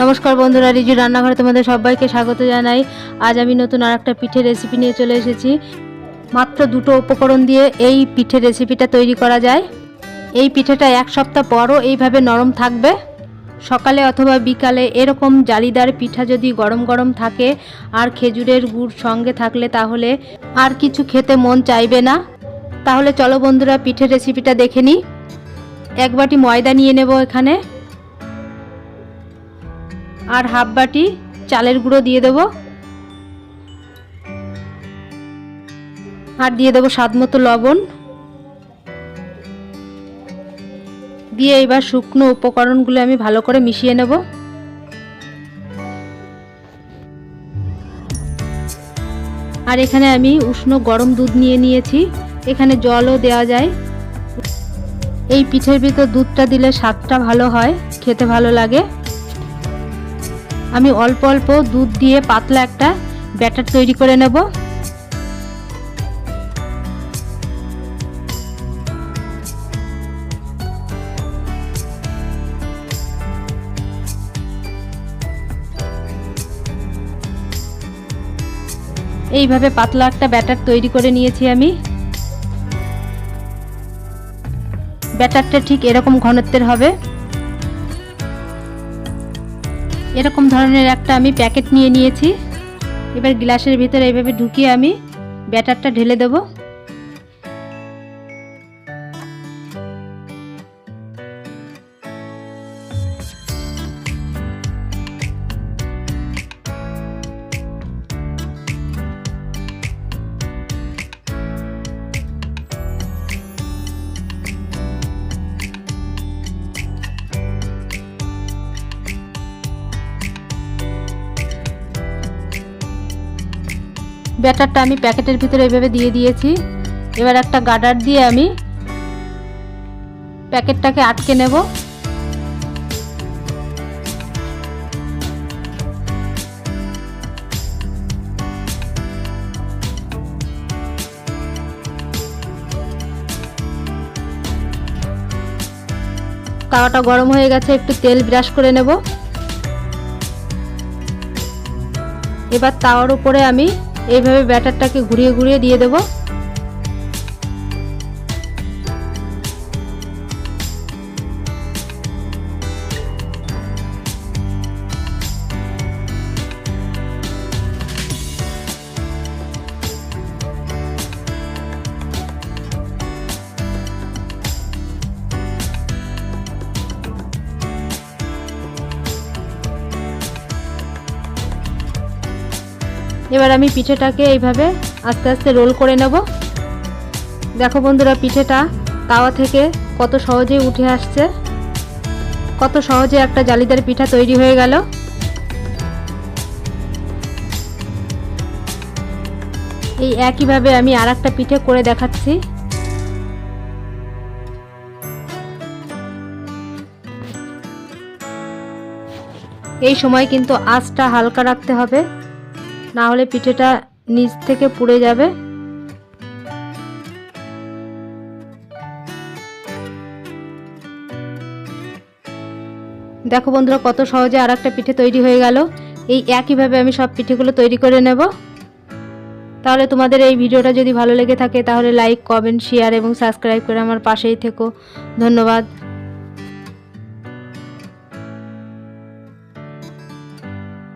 নমস্কার বন্ধুরা, রিজু রান্নাঘরে তোমাদের সবাইকে স্বাগত জানাই। আজ আমি নতুন আর একটা পিঠের রেসিপি নিয়ে চলে এসেছি। মাত্র দুটো উপকরণ দিয়ে এই পিঠের রেসিপিটা তৈরি করা যায়। এই পিঠেটা এক সপ্তাহ পরও এইভাবে নরম থাকবে। সকালে অথবা বিকালে এরকম জালিদার পিঠা যদি গরম গরম থাকে আর খেজুরের গুড় সঙ্গে থাকলে তাহলে আর কিছু খেতে মন চাইবে না। তাহলে চলো বন্ধুরা, পিঠের রেসিপিটা দেখে নিই। এক বাটি ময়দা নিয়ে নেব এখানে। আর হাফ বাটি চালের গুঁড়ো দিয়ে দেব। আর দিয়ে দেবো স্বাদ মতো লবণ। দিয়ে এবার শুকনো উপকরণগুলো আমি ভালো করে মিশিয়ে নেব। আর এখানে আমি উষ্ণ গরম দুধ নিয়ে নিয়েছি। এখানে জলও দেওয়া যায়। এই পিঠের ভিতর দুধটা দিলে স্বাদটা ভালো হয়, খেতে ভালো লাগে। আমি অল্প অল্প দুধ দিয়ে পাতলা একটা ব্যাটার তৈরি করে নেব। এইভাবে পাতলা একটা ব্যাটার তৈরি করে নিয়েছি আমি। ব্যাটারটা ঠিক এরকম ঘনত্বের হবে। এরকম ধরনের একটা আমি প্যাকেট নিয়ে নিয়েছি। এবার গ্লাসের ভিতরে এইভাবে ঢুকিয়ে আমি ব্যাটারটা ঢেলে দেব। ব্যাটারটা আমি প্যাকেটের ভিতরে এভাবে দিয়ে দিয়েছি। এবার একটা গার্ডার দিয়ে আমি প্যাকেটটাকে আটকে নেব। তাওয়াটা গরম হয়ে গেছে, একটু তেল ব্রাশ করে নেব। এবার তাওয়ার উপরে আমি এইভাবে ব্যাটারটাকে ঘুরিয়ে ঘুরিয়ে দিয়ে দেব। এবার আমি পিঠেটাকে এইভাবে আস্তে আস্তে রোল করে নেব। দেখো বন্ধুরা, পিঠেটা তাওয়া থেকে কত সহজেই উঠে আসছে। কত সহজে একটা জালিদার পিঠা তৈরি হয়ে গেল। এই একইভাবে আমি আর একটা পিঠে করে দেখাচ্ছি। এই সময় কিন্তু আঁচটা হালকা রাখতে হবে। না হলে পিঠেটা নিচ থেকে পুড়ে যাবে। দেখো বন্ধুরা, কত সহজে আর একটা পিঠে তৈরি হয়ে গেল। এই একইভাবে আমি সব পিঠেগুলো তৈরি করে নেব। তাহলে তোমাদের এই ভিডিওটা যদি ভালো লেগে থাকে, তাহলে লাইক, কমেন্ট, শেয়ার এবং সাবস্ক্রাইব করে আমার পাশেই থেকো। ধন্যবাদ।